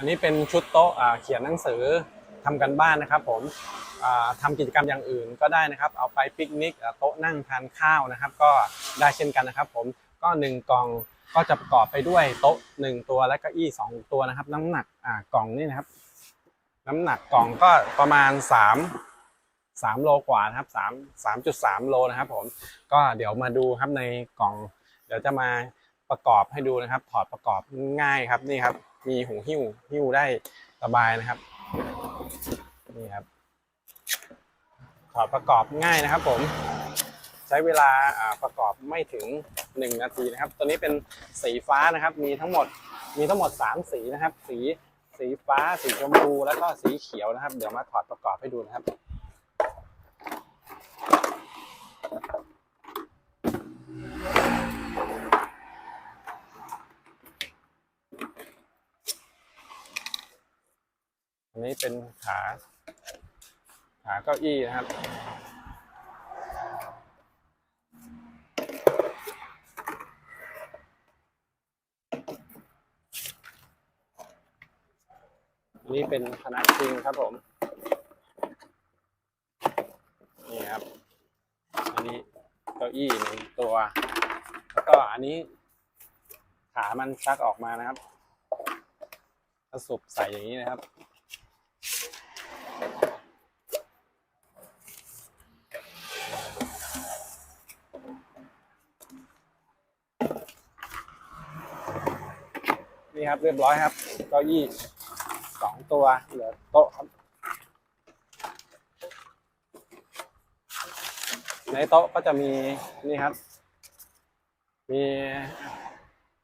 อันนี้เป็นชุดโต๊ะเขียนหนังสือทำกันบ้านนะครับผมอ่าทำกิจกรรมอย่างอื่นก็ได้นะครับ เอาไปปิกนิกโต๊ะนั่งทานข้าวนะครับ ก็ได้เช่นกันนะครับ ผมก็หนึ่งกล่องก็จะประกอบไปด้วยโต๊ะหนึ่งตัวและเก้าอี้สองตัวนะครับ น้ำหนักกล่องนี่นะครับ น้ำหนักกล่องก็ประมาณสามสามโลกว่านะครับสามสามจุดสามโลนะครับ ผมก็เดี๋ยวมาดูครับในกล่อง เดี๋ยวจะมา ประกอบให้ดูนะครับ ถอดประกอบง่ายครับนี่ครับ มีหูหิ้วหิ้วได้สบายนะครับนี่ครับ ถอดประกอบง่ายนะครับ ผม ใช้เวลาประกอบไม่ถึง 1 นาทีนะครับ ตัวนี้เป็นสีฟ้านะครับ มีทั้งหมดมีทั้งหมด 3 สีนะครับ สีสีฟ้า สีชมพูแล้วก็สีเขียวนะครับ เดี๋ยวมาถอดประกอบให้ดูนะครับ นี้เป็นขาขาเก้าอี้นะครับนนี้เป็นพนักพิงครับผม นี่ครับ อันนี้เก้าอี้หนึ่งตัว แล้วก็อันนี้ ขามันชักออกมานะครับกระสุบใส่อย่างนี้นะครับ นี่ครับเรียบร้อยครับเก้าอี้สองตัวเหลือโต๊ะครับในโต๊ะก็จะมีนี่ครับ มี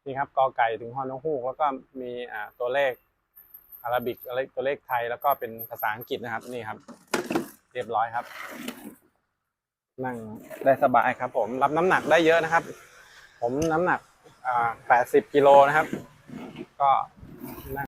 นี่ครับกอไก่ถึงฮอนกฮูกแล้วก็มีอ่าตัวเลขอาราบิกอะไรตัวเลขไทยแล้วก็เป็นภาษาอังกฤษนะครับ นี่ครับ เรียบร้อยครับ นั่งได้สบายครับ ผมรับน้ำหนักได้เยอะนะครับ ผมน้ำหนักอ่า80กิโลนะครับ ก็